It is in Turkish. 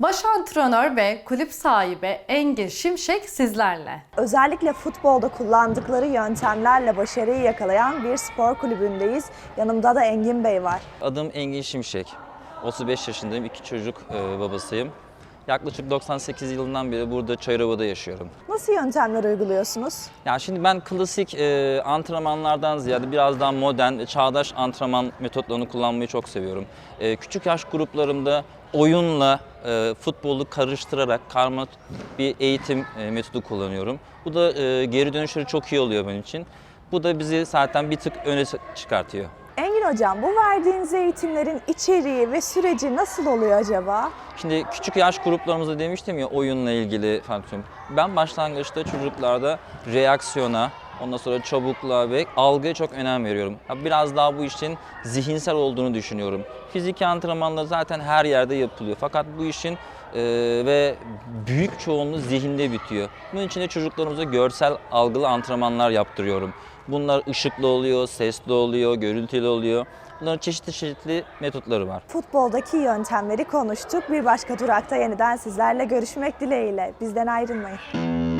Baş antrenör ve kulüp sahibi Engin Şimşek sizlerle. Özellikle futbolda kullandıkları yöntemlerle başarıyı yakalayan bir spor kulübündeyiz. Yanımda da Engin Bey var. Adım Engin Şimşek. 35 yaşındayım, iki çocuk e, babasıyım. Yaklaşık 98 yılından beri burada Çayırova'da yaşıyorum. Nasıl yöntemler uyguluyorsunuz? Yani şimdi ben klasik e, antrenmanlardan ziyade biraz daha modern, çağdaş antrenman metotlarını kullanmayı çok seviyorum. E, küçük yaş gruplarımda oyunla e, futbolu karıştırarak karma bir eğitim e, metodu kullanıyorum. Bu da e, geri dönüşleri çok iyi oluyor benim için. Bu da bizi zaten bir tık öne çıkartıyor. Engin Hocam bu verdiğiniz eğitimlerin içeriği ve süreci nasıl oluyor acaba? Şimdi küçük yaş gruplarımızda demiştim ya oyunla ilgili fonksiyon. Ben başlangıçta çocuklarda reaksiyona, ondan sonra çabukluğa ve algıya çok önem veriyorum. Biraz daha bu işin zihinsel olduğunu düşünüyorum. Fiziki antrenmanlar zaten her yerde yapılıyor. Fakat bu işin e, ve büyük çoğunluğu zihinde bitiyor. Bunun için de çocuklarımıza görsel algılı antrenmanlar yaptırıyorum. Bunlar ışıklı oluyor, sesli oluyor, görüntülü oluyor. Bunların çeşitli çeşitli metotları var. Futboldaki yöntemleri konuştuk. Bir başka durakta yeniden sizlerle görüşmek dileğiyle. Bizden ayrılmayın.